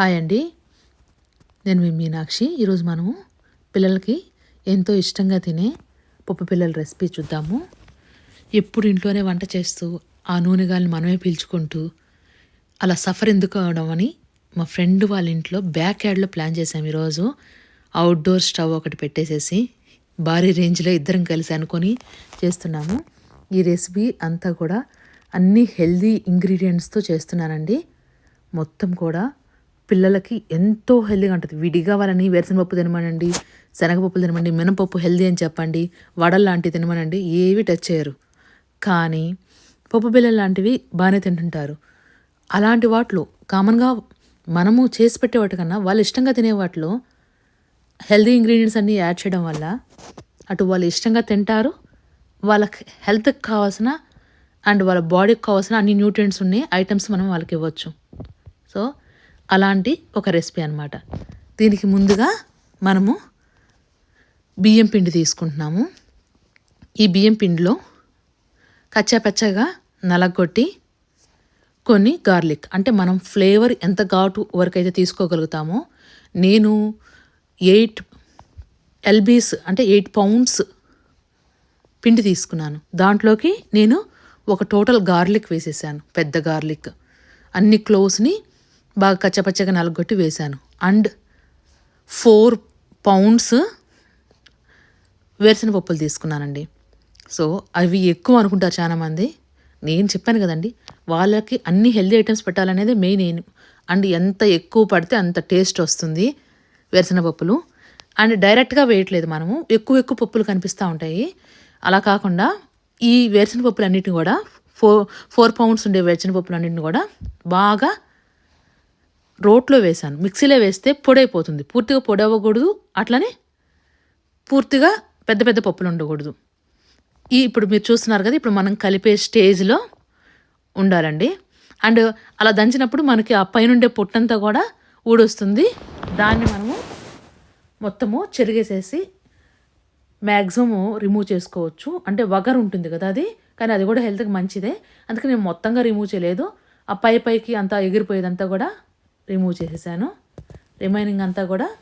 Hi అండి. నేను మీ మీనాక్షి. ఈరోజు మనము పిల్లలకి ఎంతో ఇష్టంగా తినే పప్పు పిల్లల రెసిపీ చూద్దాము. ఎప్పుడు ఇంట్లోనే వంట చేస్తూ ఆ నూనె గాలిని మనమే పీల్చుకుంటూ అలా సఫర్ ఎందుకు అవడం అని మా ఫ్రెండ్ వాళ్ళ ఇంట్లో బ్యాక్ యార్డ్లో ప్లాన్ చేసాం ఈరోజు. అవుట్డోర్ స్టవ్ ఒకటి పెట్టేసేసి భారీ రేంజ్లో ఇద్దరం కలిసి అనుకొని చేస్తున్నాము. ఈ రెసిపీ అంతా కూడా అన్ని హెల్దీ ఇంగ్రీడియంట్స్తో చేస్తున్నానండి. మొత్తం కూడా పిల్లలకి ఎంతో హెల్దీగా ఉంటుంది. విడిగా వాళ్ళని వేరుశనగపప్పు తినమనండి శనగపప్పు తినమండి మినపప్పు హెల్దీ అని చెప్పండి వడలు లాంటివి తినమనండి ఏవి టచ్ చేయరు. కానీ పప్పు బిల్లలు లాంటివి బాగానే తింటుంటారు. అలాంటి వాటిలో కామన్గా మనము చేసి పెట్టే వాటికన్నా వాళ్ళు ఇష్టంగా తినే వాటిలో హెల్దీ ఇంగ్రీడియంట్స్ అన్నీ యాడ్ చేయడం వల్ల అటు వాళ్ళు ఇష్టంగా తింటారు వాళ్ళకి హెల్త్కి కావాల్సిన అండ్ వాళ్ళ బాడీకి కావాల్సిన అన్ని న్యూట్రియంట్స్ ఉన్నాయి ఐటమ్స్ మనం వాళ్ళకి ఇవ్వచ్చు. సో అలాంటి ఒక రెసిపీ అనమాట దీనికి ముందుగా మనము బియ్యం పిండి తీసుకుంటున్నాము. ఈ బియ్యం పిండిలో కచ్చాపచ్చగా నలగొట్టి కొన్ని గార్లిక్ అంటే మనం ఫ్లేవర్ ఎంత ఘాటు వరకు అయితే తీసుకోగలుగుతామో నేను ఎయిట్ ఎల్బీస్ అంటే ఎయిట్ పౌండ్స్ పిండి తీసుకున్నాను. దాంట్లోకి నేను ఒక టోటల్ గార్లిక్ వేసేసాను పెద్ద గార్లిక్. అన్ని క్లోవ్స్ని బాగా కచ్చపచ్చగా నలగొట్టి వేశాను. అండ్ ఫోర్ పౌండ్స్ వేరుశనగ పప్పులు తీసుకున్నానండి. సో అవి ఎక్కువ అనుకుంటారు చాలామంది. నేను చెప్పాను కదండి వాళ్ళకి అన్ని హెల్దీ ఐటమ్స్ పెట్టాలనేది మెయిన్ నేను అండ్ ఎంత ఎక్కువ పడితే అంత టేస్ట్ వస్తుంది వేరుశనగ పప్పులు. అండ్ డైరెక్ట్గా వేయట్లేదు మనము ఎక్కువ ఎక్కువ పప్పులు కనిపిస్తూ ఉంటాయి. అలా కాకుండా ఈ వేరుశనగ పప్పులు అన్నిటిని కూడా ఫోర్ ఫోర్ పౌండ్స్ ఉండే వేరుశనగ పప్పులు అన్నింటిని కూడా బాగా రోట్లో వేశాను. మిక్సీలో వేస్తే పొడైపోతుంది. పూర్తిగా పొడి అవ్వకూడదు అట్లనే పూర్తిగా పెద్ద పెద్ద పప్పులు ఉండకూడదు. ఈ ఇప్పుడు మీరు చూస్తున్నారు కదా ఇప్పుడు మనం కలిపే స్టేజ్లో ఉండాలండి. అండ్ అలా దంచినప్పుడు మనకి ఆ పైనుండే పొట్టంతా కూడా ఊడొస్తుంది. దాన్ని మనము మొత్తము చెరిగేసేసి మ్యాక్సిమము రిమూవ్ చేసుకోవచ్చు. అంటే వగర్ ఉంటుంది కదా అది. కానీ అది కూడా హెల్త్కి మంచిదే. అందుకే నేను మొత్తంగా రిమూవ్ చేయలేదు. ఆ పై పైకి అంతా ఎగిరిపోయేదంతా కూడా రిమూవ్ చేసేసాను. రిమైనింగ్ అంతా కూడా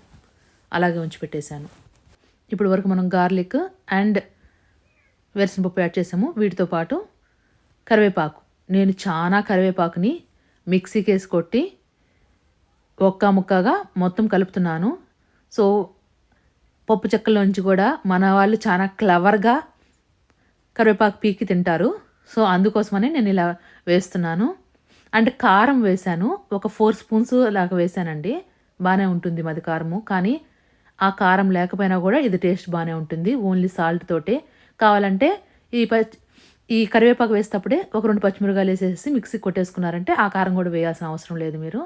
అలాగే ఉంచి పెట్టేశాను. ఇప్పుడు వరకు మనం గార్లిక్ అండ్ పప్పు యాడ్ చేసాము. వీటితో పాటు కరివేపాకు. నేను చాలా కరివేపాకుని మిక్సీకి వేసి కొట్టి ఒక్క ముక్కగా మొత్తం కలుపుతున్నాను. సో పప్పు చెక్కలోంచి కూడా మన వాళ్ళు చాలా క్లవర్గా కరివేపాకు పీకి తింటారు. సో అందుకోసమని నేను ఇలా వేస్తున్నాను. అండ్ కారం వేశాను. ఒక ఫోర్ స్పూన్స్ లాగా వేశానండి. బాగానే ఉంటుంది మాది కారము. కానీ ఆ కారం లేకపోయినా కూడా ఇది టేస్ట్ బాగానే ఉంటుంది. ఓన్లీ సాల్ట్ తోటే. కావాలంటే ఈ పచ్చి ఈ కరివేపాకు వేసేటప్పుడే ఒక రెండు పచ్చిమిరకాయలు వేసేసి మిక్సీ కొట్టేసుకున్నారంటే ఆ కారం కూడా వేయాల్సిన అవసరం లేదు మీరు.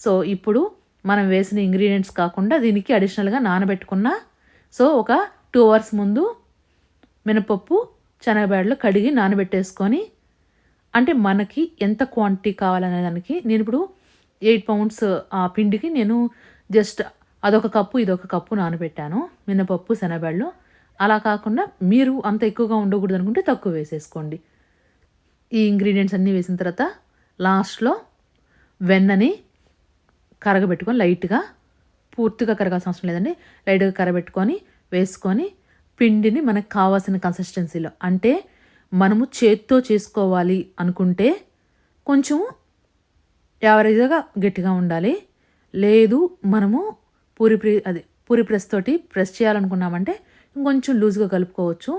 సో ఇప్పుడు మనం వేసిన ఇంగ్రీడియంట్స్ కాకుండా దీనికి అడిషనల్గా నానబెట్టుకున్న సో ఒక టూ అవర్స్ ముందు మినపప్పు శనగబేడలు కడిగి నానబెట్టేసుకొని అంటే మనకి ఎంత క్వాంటిటీ కావాలనే దానికి నేను ఇప్పుడు ఎయిట్ పౌండ్స్ ఆ పిండికి నేను జస్ట్ అదొక కప్పు ఇదొక కప్పు నానబెట్టాను మినపప్పు శనగబేడలు అలా కాకుండా మీరు అంత ఎక్కువగా ఉండకూడదు అనుకుంటే తక్కువ వేసేసుకోండి. ఈ ఇంగ్రీడియంట్స్ అన్నీ వేసిన తర్వాత లాస్ట్లో వెన్నని కరగబెట్టుకొని లైట్గా పూర్తిగా కరగాల్సిన అవసరం లేదండి. లైట్గా కరగబెట్టుకొని వేసుకొని పిండిని మనకు కావాల్సిన కన్సిస్టెన్సీలో అంటే మనము చేత్తో చేసుకోవాలి అనుకుంటే కొంచెం యావరేజ్గా గట్టిగా ఉండాలి. లేదు మనము పూరి ప్రి అది పూరి ప్రెస్ తోటి ప్రెస్ చేయాలనుకున్నామంటే ఇంకొంచెం లూజ్గా కలుపుకోవచ్చు.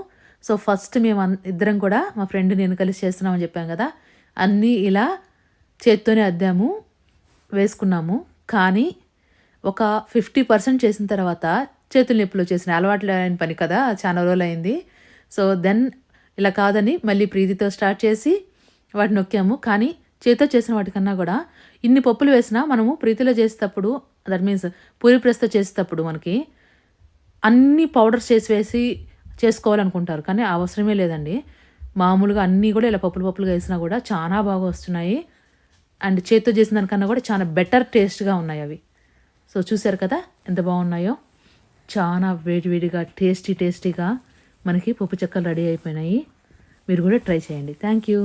సో ఫస్ట్ మేము ఇద్దరం కూడా మా ఫ్రెండ్ నేను కలిసి చేస్తున్నామని చెప్పాం కదా అన్నీ ఇలా చేత్తోనే అద్దాము వేసుకున్నాము. కానీ ఒక ఫిఫ్టీ పర్సెంట్ చేసిన తర్వాత చేతుల నొప్పులు చేసిన అలవాట్లు లేని పని కదా చాలా రోజులు అయింది సో దెన్ ఇలా కాదని మళ్ళీ ప్రీతితో స్టార్ట్ చేసి వాటిని నొక్కాము. కానీ చేతితో చేసిన వాటికన్నా కూడా ఇన్ని పప్పులు వేసినా మనము ప్రీతిలో చేసేటప్పుడు దట్ మీన్స్ పూరి ప్రెస్తో చేసేటప్పుడు మనకి అన్ని పౌడర్స్ చేసి వేసి చేసుకోవాలనుకుంటారు. కానీ అవసరమే లేదండి. మామూలుగా అన్నీ కూడా ఇలా పప్పులు పప్పులుగా వేసినా కూడా చాలా బాగా వస్తున్నాయి. అండ్ చేతితో చేసిన దానికన్నా కూడా చాలా బెటర్ టేస్ట్గా ఉన్నాయి అవి. సో చూసారు కదా ఎంత బాగున్నాయో? చాలా వేడివేడిగా టేస్టీ టేస్టీగా మనకి పప్పు చెక్కలు రెడీ అయిపోయినాయి. మీరు కూడా ట్రై చేయండి. Thank you